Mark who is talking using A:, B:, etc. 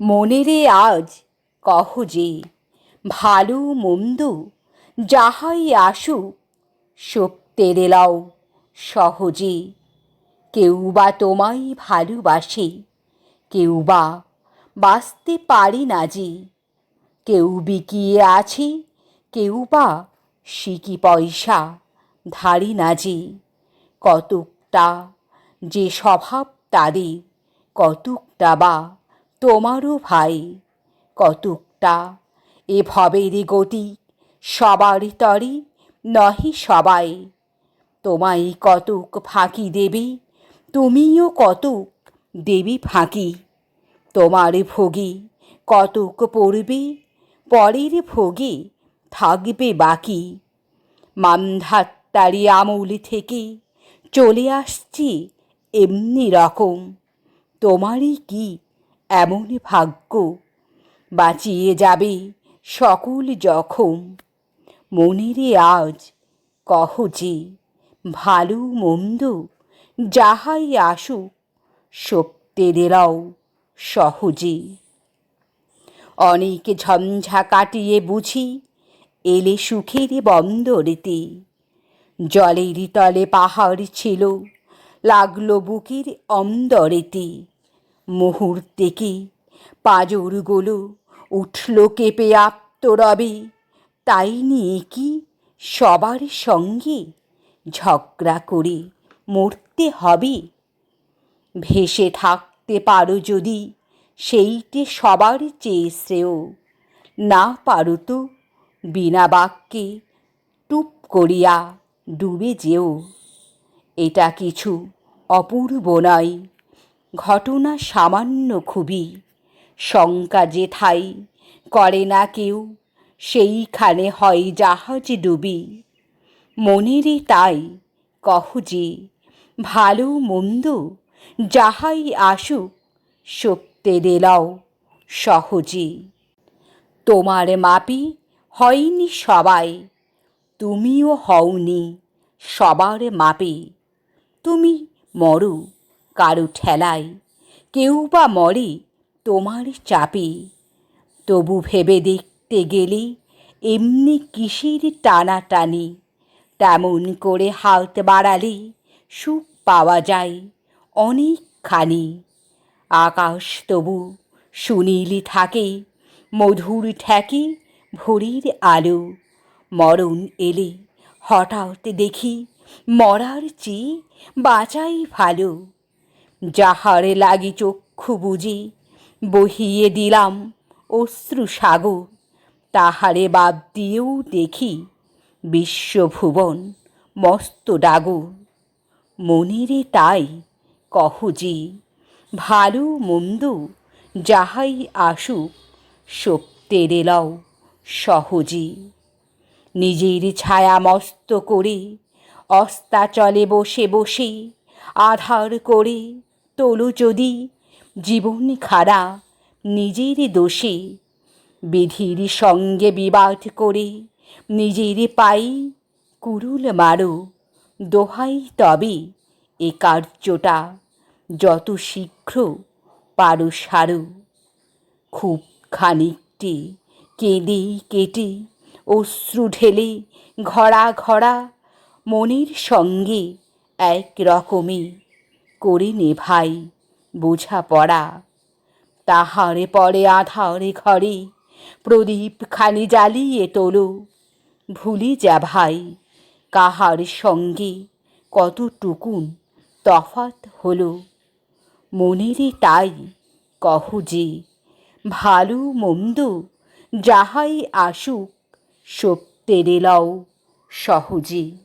A: মনেরে আজ কহ যে, ভালো মন্দ যাহাই আসুক সত্যের এলাও সহজে। কেউ বা তোমায় ভালোবাসে কেউ বা বাঁচতে পারি না যে। কেউ বিকিয়ে আছে কেউ বা সিকি পয়সা ধারি না যে। কতকটা যে স্বভাব তাদের, কতকটা বা তোমারও ভাই, কতকটা? এ গতি সবার তরে, নহি সবাই। তোমায় কতক ফাঁকি দেবে, তুমিও কতক দেবী ফাঁকি। তোমার ভোগে কতক পড়বে, পরের ভোগে থাকবে বাকি। মান্ধাত্তারি আমূল থেকে চলে আসছে এমনি রকম। তোমারই কি এমন ভাগ্য। বাঁচিয়ে যাবে সকল জখম। মনেরে আজ কহ যে, ভালো মন্দ যাহাই আসুক এরাও সহজে। অনেক ঝঞ্ঝা কাটিয়ে বুঝি, এলে সুখের বন্দরেতে। জলের তলে পাহাড় ছিল, লাগল বুকের অন্দরেতে। মুহূর্তে কি পাঁজরগুলো উঠল কেঁপে আত্মরবে? তাই নিয়ে কি সবার সঙ্গে ঝগড়া করে মরতে হবে? ভেসে থাকতে পারো যদি সেইটে সবার চেয়ে শ্রেয়। না পারো তো বিনা বাক্যে টুপ করিয়া ডুবে যেও। এটা কিছু অপূর্ব নয়। ঘটনা সামান্য খুবই। শঙ্কা যেথাই করে না কেউ, সেইখানে হয় জাহাজ ডুবি। মনেরই তাই কহ যে, ভালো মন্দ যাহাই আসুক সত্যের এলাও সহজে। তোমার মাপি হয়নি সবাই, তুমিও হওনি সবার মাপে। তুমি মরো কারও ঠেলায় কেউ বা মরে তোমার চাপে। তবু ভেবে দেখতে গেলে এমনি কিসের টানাটানি তেমন করে হাত বাড়ালে সুখ পাওয়া যায় অনেকখানি। আকাশ তবু সুনীলি থাকে, মধুর ঠেকে ভোরের আলো। মরণ এলে হঠাৎ দেখি মরার চেয়ে বাঁচাই ভালো। যাহার লাগি চক্ষু বুঝি, বহিয়ে দিলাম অশ্রু সাগর। তাহারে বাদ দিয়েও দেখি বিশ্বভুবন মস্ত ডাগর। মনেরে তাই কহ যে, ভালো মন্দ যাহাই আসুক, সত্যের এলাও সহজে। নিজের ছায়া মস্ত করে অস্তাচলে বসে বসে আধার করে তোলো যদি, জীবন খাড়া, নিজের দোষে। বিধির সঙ্গে বিবাদ করে নিজের পাই কুরুল মারো। দোহাই তবে এ কার্যটা, যত শীঘ্র পারো সারো। খুব খানিকটি কেঁদে কেটে অশ্রু ঢেলে ঘরা ঘরা মনের সঙ্গে এক রকমে করে ভাই বোঝাপড়া। তাহারে পরে আধারে ঘরে প্রদীপ খানি জ্বালিয়ে তোলো। ভুলে যা ভাই, কাহার সঙ্গে কতটুকুন তফাত হলো। মনেরই তাই কহ যে, ভালো মন্দ যাহাই আসুক সত্যের এলাও সহজে।